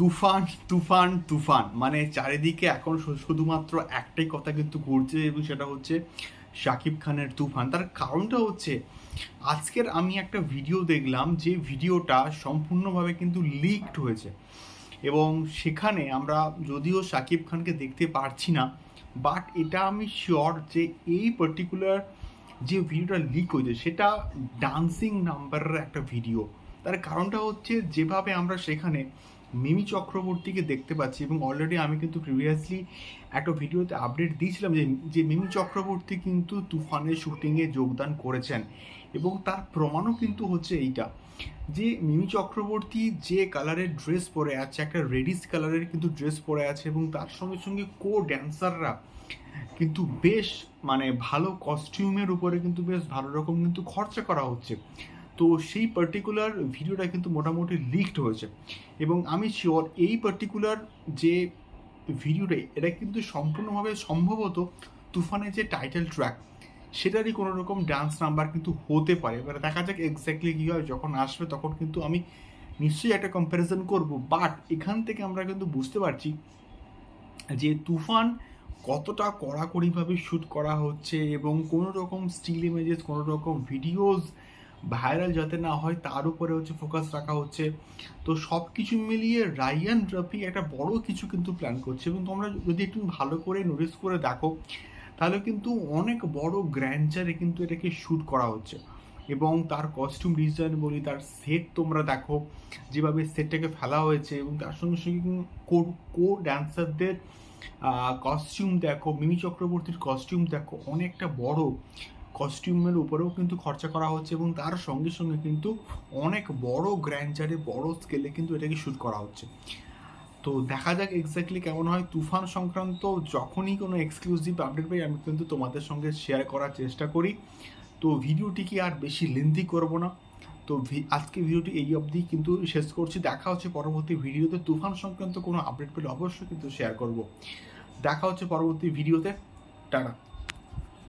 তুফান তুফান তুফান। মানে চারিদিকে এখন শুধুমাত্র একটাই কথা কিন্তু ঘুরছে এবং সেটা হচ্ছে শাকিব খানের তুফান। তার কারণটা হচ্ছে, আজকের আমি একটা ভিডিও দেখলাম যে ভিডিওটা সম্পূর্ণভাবে কিন্তু লিকড হয়েছে। এবং সেখানে আমরা যদিও শাকিব খানকে দেখতে পারছি না, বাট এটা আমি শিওর যে এই পার্টিকুলার যে ভিডিওটা লিক হয়েছে, সেটা ডান্সিং নাম্বারের একটা ভিডিও। তার কারণটা হচ্ছে যেভাবে আমরা সেখানে মিমি চক্রবর্তীকে দেখতে পাচ্ছি এবং অলরেডি আমি কিন্তু প্রিভিয়াসলি একটা ভিডিওতে আপডেট দিয়েছিলাম যে যে মিমি চক্রবর্তী কিন্তু তুফানের শুটিংয়ে যোগদান করেছেন এবং তার প্রমাণও কিন্তু হচ্ছে এইটা, যে মিমি চক্রবর্তী যে কালারের ড্রেস পরে আছে, একটা রেডিস কালারের কিন্তু ড্রেস পরে আছে এবং তার সঙ্গে সঙ্গে কো ড্যান্সাররা কিন্তু বেশ মানে ভালো কস্টিউমের উপরে কিন্তু বেশ ভালো রকম কিন্তু খরচা করা হচ্ছে। তো সেই পার্টিকুলার ভিডিওটা কিন্তু মোটামুটি লিকড হয়েছে। এবং আমি শিওর এই পার্টিকুলার যে ভিডিওটা এটা কিন্তু সম্পূর্ণভাবে সম্ভবত তুফানের যে টাইটেল ট্র্যাক সেটারই কোনো রকম ডান্স নাম্বার কিন্তু হতে পারে। এবার দেখা যাক এক্স্যাক্টলি কী হয়, যখন আসবে তখন কিন্তু আমি নিশ্চয়ই একটা কম্প্যারিজন করব। বাট এখান থেকে আমরা কিন্তু বুঝতে পারছি যে তুফান কতটা কড়াকড়িভাবে শ্যুট করা হচ্ছে এবং কোনো রকম স্টিল ইমেজেস কোনো রকম ভিডিওস ভাইরাল যাতে না হয়, তার উপরে হচ্ছে ফোকাস রাখা হচ্ছে। তো সব কিছু মিলিয়ে রায়ান রফি একটা বড় কিছু কিন্তু প্ল্যান করছে। এবং তোমরা যদি একটু ভালো করে নোটিস করে দেখো, তাহলে কিন্তু অনেক বড় গ্র্যান্ডচারে কিন্তু এটাকে শ্যুট করা হচ্ছে। এবং তার কস্টিউম ডিজাইন বলি, তার সেট তোমরা দেখো, যেভাবে সেটটাকে ফেলা হয়েছে। এবং তার সঙ্গে সঙ্গে কো কো ড্যান্সারদের কস্টিউম দেখো, মিমি চক্রবর্তীর কস্টিউম দেখো, অনেকটা বড়। কস্টিউমের উপরেও কিন্তু খরচা করা হচ্ছে এবং তার সঙ্গে সঙ্গে কিন্তু অনেক বড় গ্র্যান্ডচারে বড় স্কেলে কিন্তু এটাকে শ্যুট করা হচ্ছে। তো দেখা যাক এক্স্যাক্টলি কেমন হয়। তুফান সংক্রান্ত যখনই কোনো এক্সক্লুসিভ আপডেট পাই, আমি কিন্তু তোমাদের সঙ্গে শেয়ার করার চেষ্টা করি। তো ভিডিওটিকে আর বেশি লেন্থি করব না? তো আজকে ভিডিওটি এই অবধি কিন্তু শেষ করছি। দেখা হচ্ছে পরবর্তী ভিডিওতে তুফান সংক্রান্ত কোনো আপডেট পেলে অবশ্যই কিন্তু শেয়ার করব। দেখা হচ্ছে পরবর্তী ভিডিওতে টাটা।